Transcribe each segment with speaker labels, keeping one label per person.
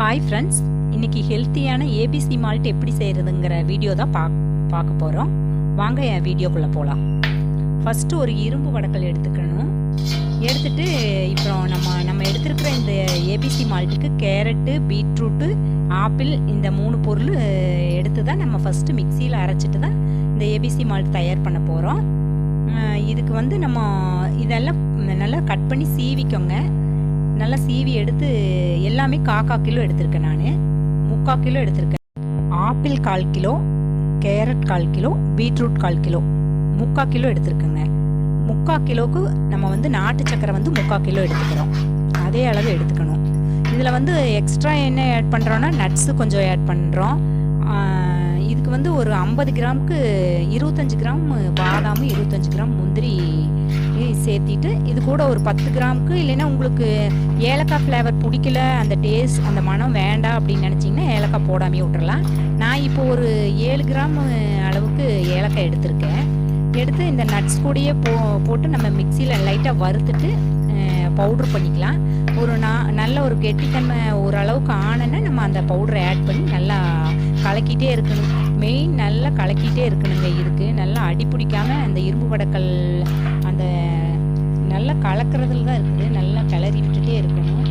Speaker 1: Hi friends இன்னைக்கு ஹெல்த்தியான ABC malt எப்படி செய்கிறதுங்கிற வீடியோ தான் பா பார்க்க போகிறோம் வாங்க என் வீடியோக்குள்ளே போகலாம் ஃபஸ்ட்டு ஒரு இரும்பு வடக்கல் எடுத்துக்கணும். எடுத்துட்டு இப்போ நம்ம நம்ம எடுத்துருக்கிற இந்த ஏபிசி மால்ட்டுக்கு கேரட்டு பீட்ரூட்டு ஆப்பிள் இந்த மூணு பொருள் எடுத்து தான் நம்ம ஃபஸ்ட்டு மிக்சியில் அரைச்சிட்டு தான் இந்த ஏபிசி மால்ட் தயார் பண்ண போகிறோம் இதுக்கு வந்து நம்ம இதெல்லாம் நல்லா கட் பண்ணி சீவிக்கோங்க. நல்லா சீவி எடுத்து எல்லாமே காக்கா கிலோ எடுத்திருக்கேன் நான். முக்கா கிலோ எடுத்திருக்கேன். ஆப்பிள் கால் கிலோ கேரட் கால் கிலோ பீட்ரூட் கால் கிலோ. முக்கா கிலோ எடுத்திருக்கேங்க. முக்கா கிலோவுக்கு நம்ம வந்து நாட்டு சக்கரை வந்து முக்கா கிலோ எடுத்துக்கிறோம். அதே அளவு எடுத்துக்கணும். இதில் வந்து எக்ஸ்ட்ரா என்ன ஆட் பண்ணுறோன்னா நட்ஸு கொஞ்சம் ஆட் பண்ணுறோம் இதுக்கு வந்து ஒரு ஐம்பது கிராமுக்கு இருபத்தஞ்சி கிராம் பாதாம் இருபத்தஞ்சி கிராம் முந்திரி சேர்த்திட்டு இது கூட ஒரு பத்து கிராமுக்கு இல்லைன்னா உங்களுக்கு ஏலக்காய் ஃப்ளேவர் பிடிக்கல அந்த டேஸ்ட் அந்த மனம் வேண்டாம் அப்படின்னு நினச்சிங்கன்னா ஏலக்காய் போடாமே விட்டுறலாம். நான் இப்போ ஒரு ஏழு கிராம் அளவுக்கு ஏலக்காய் எடுத்திருக்கேன். எடுத்து இந்த நட்ஸ் கூடயே போ போட்டு நம்ம மிக்சியில் லைட்டாக வறுத்துட்டு பவுட்ரு பண்ணிக்கலாம். ஒரு நான் நல்ல ஒரு கெட்டித்தன்மை ஓரளவுக்கு ஆனன்னா நம்ம அந்த பவுடரை ஆட் பண்ணி நல்லா கலக்கிட்டே இருக்கணும். மெயின் நல்லா கலக்கிட்டே இருக்கணுங்க. இதுக்கு நல்லா அடி பிடிக்காமல் அந்த இரும்பு படக்கல் அந்த நல்லா கலக்கிறதுல தான் இருக்குது. நல்லா கிளறி விட்டுட்டே இருக்கணும்.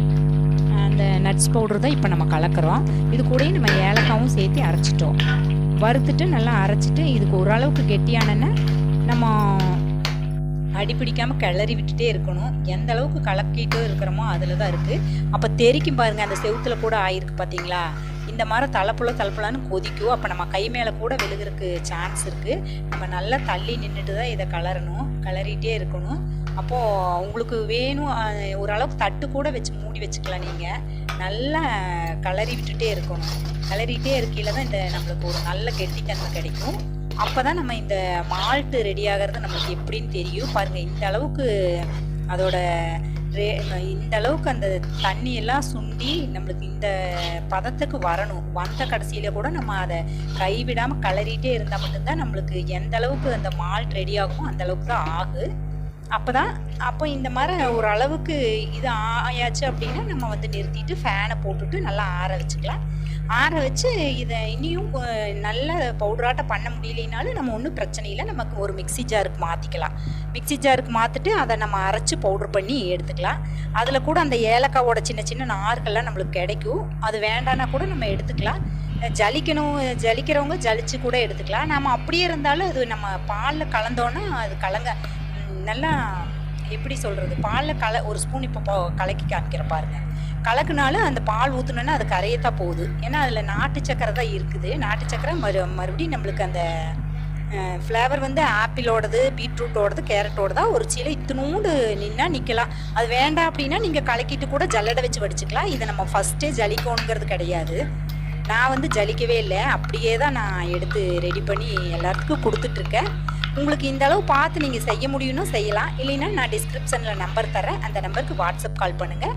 Speaker 1: அந்த நட்ஸ் பவுடர் தான் இப்போ நம்ம கலக்கிறோம். இது கூடயும் நம்ம ஏலக்காவும் சேர்த்து அரைச்சிட்டோம். வறுத்துட்டு நல்லா அரைச்சிட்டு இதுக்கு ஓரளவுக்கு கெட்டியானன்னா நம்ம அடி பிடிக்காமல் கிளறி விட்டுட்டே இருக்கணும். எந்த அளவுக்கு கலக்கிட்டோ இருக்கிறோமோ அதில் தான் இருக்குது அப்போ தெரிக்கும் பாருங்கள் அந்த செவுத்தில் கூட ஆயிருக்கு பார்த்தீங்களா இந்த மாதிரி தலைப்புல தலைப்புலான்னு கொதிக்கும். அப்போ நம்ம கை மேலே கூட விழுகிறதுக்கு சான்ஸ் இருக்குது நம்ம நல்லா தள்ளி நின்றுட்டு தான் இதை கலரணும். கலரிட்டே இருக்கணும். அப்போது உங்களுக்கு வேணும் ஓரளவுக்கு தட்டு கூட வச்சு மூடி வச்சுக்கலாம் நீங்கள் நல்லா கலரி விட்டுட்டே இருக்கணும். கலரிட்டே இருக்கையில் தான் இந்த நம்மளுக்கு ஒரு நல்ல கெட்டித்தன்மை கிடைக்கும். அப்போ தான் நம்ம இந்த மால்ட்டு ரெடி ஆகிறது நம்மளுக்கு எப்படின்னு தெரியும். பாருங்கள் இந்த அளவுக்கு அதோட இந்த அளவுக்கு அந்த தண்ணியெல்லாம் சுண்டி நம்மளுக்கு இந்த பதத்துக்கு வரணும். வந்த கடைசியில் கூட நம்ம அதை கைவிடாமல் கலரிட்டே இருந்தால் மட்டும்தான் நம்மளுக்கு எந்த அளவுக்கு அந்த மால்ட் ரெடி ஆகுமோ அந்த அளவுக்கு தான் ஆகு. அப்போ தான் அப்போ இந்த மாதிரி ஒரு அளவுக்கு இது ஆயாச்சு அப்படின்னா நம்ம வந்து நிறுத்திட்டு ஃபேனை போட்டுட்டு நல்லா ஆற வச்சுக்கலாம். ஆற வச்சு இதை இனியும் நல்ல பவுடராட்ட பண்ண முடியலைனாலும் நம்ம ஒன்றும் பிரச்சனை இல்லை. நமக்கு ஒரு மிக்சி ஜாருக்கு மாற்றிக்கலாம் மிக்சி ஜாருக்கு மாற்றிட்டு அதை நம்ம அரைச்சி பவுட்ரு பண்ணி எடுத்துக்கலாம். அதில் கூட அந்த ஏலக்காவோட சின்ன சின்ன நார்கள்லாம் நம்மளுக்கு கிடைக்கும். அது வேண்டான்னா கூட நம்ம எடுத்துக்கலாம். ஜலிக்கணும் ஜலிக்கிறவங்க ஜலிச்சு கூட எடுத்துக்கலாம். நம்ம அப்படியே இருந்தாலும் அது நம்ம பாலில் கலந்தோன்னா அது கலங்க நல்லா எப்படி சொல்கிறது பாலில் கல ஒரு ஸ்பூன் இப்போ கலக்கி காமிக்கிற பாருங்க. கலக்குனாலும் அந்த பால் ஊற்றுனோன்னா அது கரையத்தான் போகுது. ஏன்னா அதில் நாட்டு சக்கரை தான் இருக்குது. நாட்டு சக்கரை மறு மறுபடியும் நம்மளுக்கு அந்த ஃப்ளேவர் வந்து ஆப்பிளோடது பீட்ரூட்டோடது கேரட்டோடதா ஒரு சீலை இத்தினூண்டு நின்னா நிற்கலாம் அது வேண்டாம் அப்படின்னா நீங்கள் கலக்கிட்டு கூட ஜல்லடை வச்சு வடிச்சுக்கலாம். இதை நம்ம ஃபஸ்ட்டே ஜலிக்கணுங்கிறது கிடையாது. நான் வந்து ஜலிக்கவே இல்லை. அப்படியே தான் நான் எடுத்து ரெடி பண்ணி எல்லாத்துக்கும் கொடுத்துட்ருக்கேன் உங்களுக்கு இந்த அளவு பார்த்து நீங்கள் செய்ய முடியும்னு செய்யலாம். இல்லைன்னா நான் டிஸ்கிரிப்ஷனில் நம்பர் தரேன் அந்த நம்பருக்கு வாட்ஸ்அப் கால் பண்ணுங்கள்